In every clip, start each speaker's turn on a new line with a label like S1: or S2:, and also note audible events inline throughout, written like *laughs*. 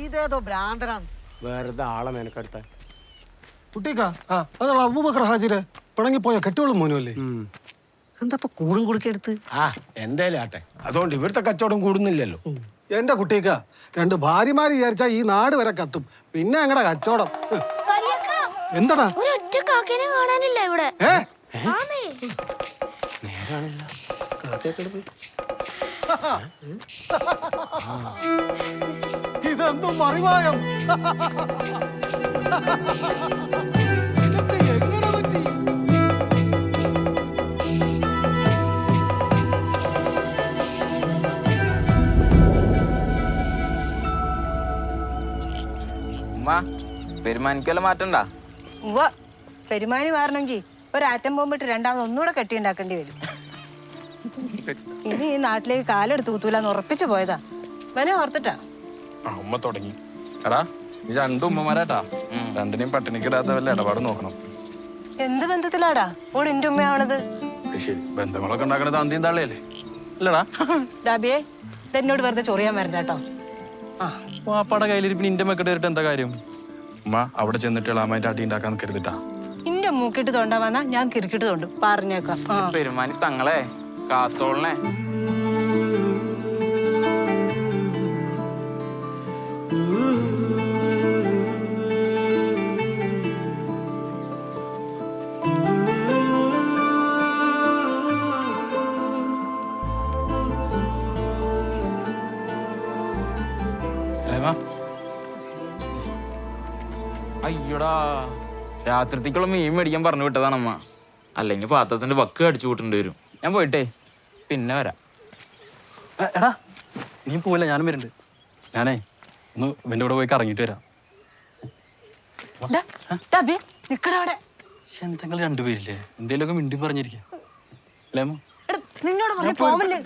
S1: ഇതേതോ ഭ്രാന്തനാണ്.
S2: വെറുതെ ആളെ മെനക്കെടുത്താൻ.
S3: കുട്ടിക്ക അതാണ് അബൂബക്കർ ഹാജിരെ പിണങ്ങിപ്പോയ കെട്ടിയോളും മോനുമല്ലേ?
S1: എന്താ ഇപ്പൊ കൂടും കുടുക്കെടുത്ത്
S2: ആ എന്തായാലും ആട്ടെ. അതുകൊണ്ട് ഇവിടുത്തെ കച്ചവടം കൂടുന്നില്ലല്ലോ.
S3: എന്റെ കുട്ടിക്ക രണ്ട് ഭാര്യമാര് വിചാരിച്ചാ ഈ നാട് വരെ കത്തും. പിന്നെ അങ്ങടെ കച്ചവടം. എന്താടാ?
S4: ഒരൊറ്റ കാക്കേനെ കാണാനില്ല ഇവിടെ.
S3: ഏ?
S4: ആമേ.
S3: ഇതെന്തും മറിവായം? ഇതൊക്കെ എങ്ങനെ പറ്റി?
S5: ഉമ്മ പെരുമാനിക്കല്ല മാറ്റണ്ട
S6: ഉവ്വ പെരുമാനി മാറണമെങ്കിൽ ഒരു ആറ്റം ബോംബിട്ട് രണ്ടാമത് ഒന്നുകൂടെ കെട്ടിയുണ്ടാക്കേണ്ടി വരും. *laughs* ഇനി ഈ നാട്ടിലേക്ക് കാലെടുത്ത് കുത്തൂലെന്ന് ഉറപ്പിച്ചു പോയതാ. വനെ ഓർത്തിട്ടാ?
S7: ആ ഉമ്മ തുടങ്ങി. എടാ ഈ രണ്ടു ഉമ്മമാരാട്ടാ. രണ്ടിനെയും പട്ടിണിക്കിടാത്ത വല്ല ഇടപാട് നോക്കണം.
S6: എന്ത് ബന്ധത്തിലാടാ? ഓട് എന്റെ ഉമ്മയാവണത്.
S7: അത് ശരി ബന്ധങ്ങളൊക്കെ ഉണ്ടാക്കണത് അന്തിയും തള്ളിയല്ലേ? അല്ലടാ *laughs*
S6: ഡാബിയെ എന്നോട് വെറുതെ ചൊറിയാൻ വരണ്ട കേട്ടോ ആ
S7: വാപ്പാടെ കയ്യിലിരിപ്പിന് ഇന്റെ മെക്കെട്ട് വരട്ടെ എന്താ കാര്യം? ഉമ്മ അവിടെ ചെന്നിട്ട് ഇളാമായിട്ട് അടി ഉണ്ടാക്കാൻ കരുതിട്ടാ.
S6: ഇന്റെ മൂക്കിട്ട് തോണ്ടാ വന്നാ ഞാൻ കിരിക്കിട്ട് തോണ്ടും. പറഞ്ഞേക്കാം. ആ.
S5: പെരുമാനി തങ്ങളെ കാത്തോളനെ. അയ്യോടാ. രാത്രിത്തേക്കുള്ള മീൻ മേടിക്കാൻ പറഞ്ഞു വിട്ടതാണമ്മ. അല്ലെങ്കിൽ പാത്രത്തിന്റെ വക്ക് അടിച്ചു കൂട്ടേണ്ടി വരും. ഞാൻ പോയിട്ടേ. പിന്നെ വരാം.
S7: എടാ നീ പോവില്ല? ഞാനും വരുന്നുണ്ട്. ഞാനേ ഒന്ന് ഇവന്റെ കൂടെ പോയി കറങ്ങിട്ട് വരാം. എന്തെങ്കിലും രണ്ടുപേരില്ലേ? എന്തേലുമൊക്കെ മിണ്ടി പറഞ്ഞിരിക്കാം. അല്ലേ
S6: എടാ, നിന്നോട് പറഞ്ഞു പോവല്ലേ?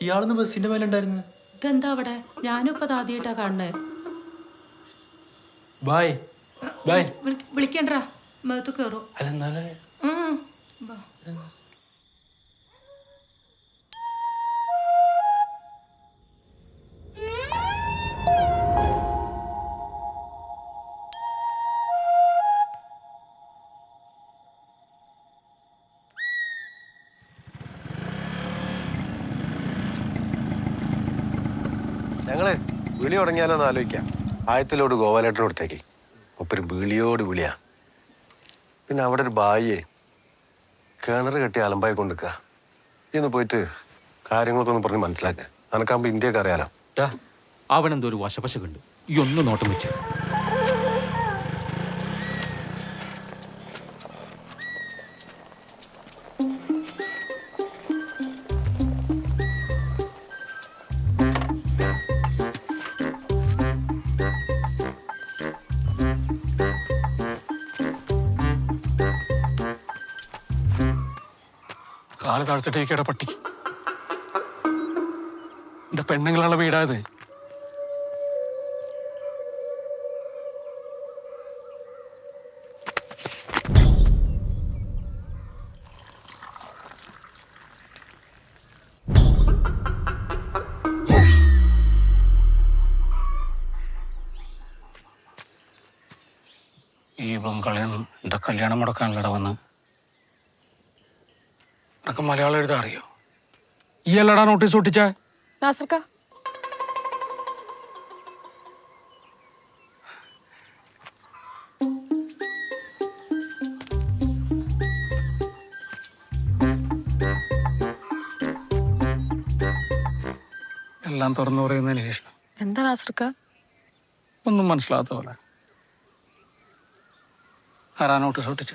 S8: ഇയാളൊന്ന് ബസ്സിന്റെ മേലുണ്ടായിരുന്നു
S9: ഇതെന്താ അവിടെ? ഞാനും ഇപ്പൊ ആദ്യമായിട്ടാ കാണുന്നത്
S7: ബായ്. ബായ്.
S9: വിളിക്കണ്ട? മേത്ത് കയറും
S7: അല്ല എന്നാലേ
S10: ഞങ്ങൾ വിളി തുടങ്ങിയാലോന്ന് ആലോചിക്കാം. ആയത്തിലോട് ഗോപാലേട്ടൻ കൊടുത്തേക്ക്. ഒപ്പരും വിളിയോട് വിളിയാ. പിന്നെ അവിടെ ഒരു ബായിയെ കിണർ കെട്ടി അലമ്പായി കൊണ്ടുക്കുക ഇന്ന് പോയിട്ട് കാര്യങ്ങളൊക്കെ ഒന്ന് പറഞ്ഞ് മനസ്സിലാക്കുക അനക്കാകുമ്പോ ഇന്ത്യയ്ക്ക് അറിയാലോ.
S8: അവനെന്തോ ഒരു വശപശ കണ്ടു. ഈ ഒന്ന് നോട്ടം വെച്ച്.
S3: കാൽ താഴ്ത്തിട്ടേക്കട പട്ടി. എന്റെ പെണ്ണുങ്ങളുള്ള വീടായത് ഈ ബംഗാളിൽ കല്യാണം മുടക്കാനല്ലട വന്ന്. നിനക്ക് മലയാളം എഴുതാൻ അറിയോ? ഈ അല്ലടാ നോട്ടീസ് ഒട്ടിച്ച.
S6: നാസർക്ക.
S3: എല്ലാം തുറന്നു പറയുന്നതിന് നിരീക്ഷണം
S6: എന്താ നാസർക്ക?
S3: ഒന്നും മനസ്സിലാത്ത പോലെ. ആരാ നോട്ടീസ് ഒട്ടിച്ച?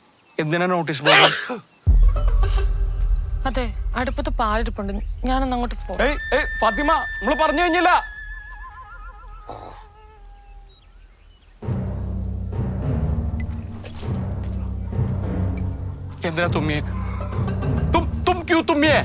S11: എന്തിനാ നോട്ടീസ് ബോർഡ്
S12: അതെ അടുപ്പത്ത് പാലിരിപ്പുണ്ട്. ഞാനൊന്ന് അങ്ങോട്ട് പോയി
S11: ഏയ് ഏയ് ഫാത്തിമ നമ്മൾ പറഞ്ഞു കഴിഞ്ഞില്ല. എന്തിനാ തുമ്മിയെ? തും തും ക്യൂ തുമ്മിയെ?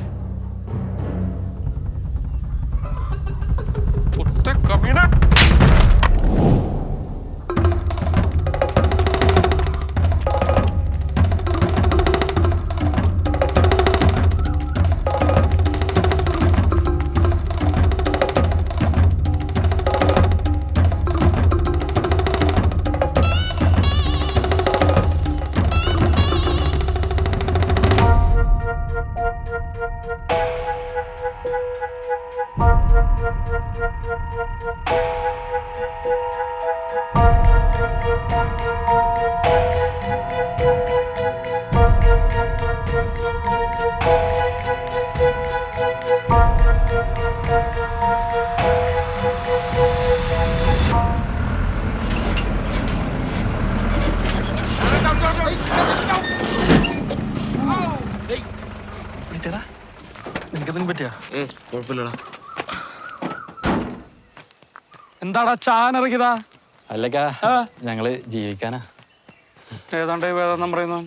S5: കുഴപ്പമില്ലടാ.
S11: എന്താടാ ചാനിറങ്ങിയതാ
S13: അല്ലക്കാ ഞങ്ങൾ ജീവിക്കാനാ.
S11: ഏതാണ്ട് വേദാന്തം പറയുന്നു.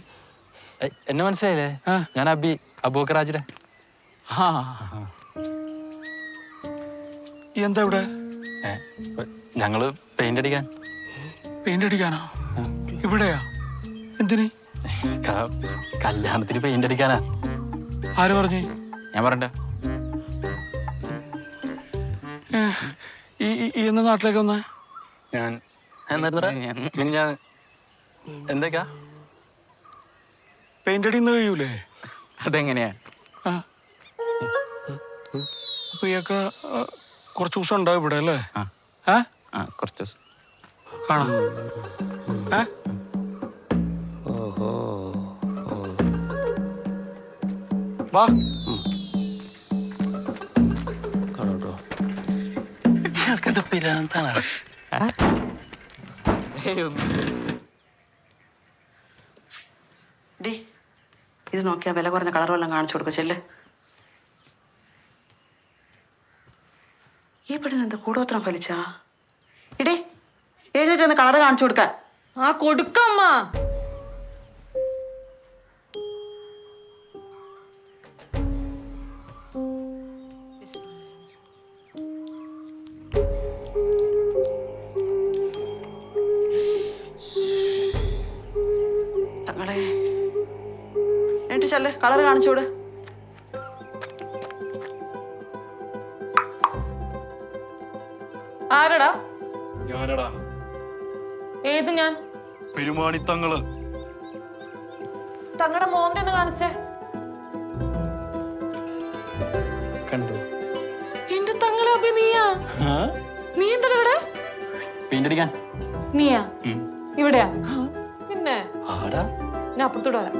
S13: എന്നെ മനസ്സിലായില്ലേ? ഞാൻ അബി അബൂക്കറാജിടെ
S11: എന്താ ഇവിടെ?
S13: ഞങ്ങൾ പെയിന്റ് അടിക്കാൻ.
S11: പെയിന്റ് അടിക്കാനാ? ഇവിടെയാ? എന്തിന്?
S13: കല്യാണത്തിന് പെയിന്റ് അടിക്കാനാ.
S11: ആര് പറഞ്ഞു?
S5: ഞാൻ പറയണ്ട
S11: എന്ന നാട്ടിലേക്ക് വന്നേ?
S13: ഞാൻ എന്നിട്ട് ഞാൻ എന്തൊക്കെയാ?
S11: പെയിന്റ് അടിന്ന് കഴിയൂലേ?
S5: അതെങ്ങനെയാ?
S11: അപ്പൊ ഇയൊക്കെ കുറച്ച് ദിവസം ഉണ്ടാവും ഇവിടെ അല്ലേ?
S5: ആ. കുറച്ച് ദിവസം.
S11: കാണാം ഓഹോ. വാ.
S13: ഇയാൾക്കെന്താ പിരാന്താണ്
S14: ഡി ഇത് നോക്കിയാ വില കുറഞ്ഞ കളർ വല്ലതും കാണിച്ചു കൊടുക്കും ചെല്ല്. ഈ പെണ്ണിന് എന്താ കൂടോത്രം ഫലിച്ചാ? ഇടേ എഴുന്നേറ്റ് കളർ കാണിച്ചു കൊടുക്കാൻ
S12: ആ കൊടുക്കമ്മ
S14: ചെല്ല് കളർ കാണിച്ചോട്
S12: ആരടാ?
S3: ഞാനടാ.
S12: ഏത് ഞാൻ?
S3: പെരുമാണി തങ്ങൾ
S12: തങ്ങളുടെ മോന്റെ ഒന്ന് കാണിച്ചേ.
S13: കണ്ടു.
S12: എന്റെ തങ്ങളെ അപ്പൊ നീയാ? നീ എന്താ ഇവിടെ?
S13: പെയിന്റ് അടിക്കാൻ
S12: നീയാ ഇവിടെയാ? പിന്നെ?
S13: ആടാ.
S12: ഞാൻ അപ്പുറത്തോട്ട് വരാം.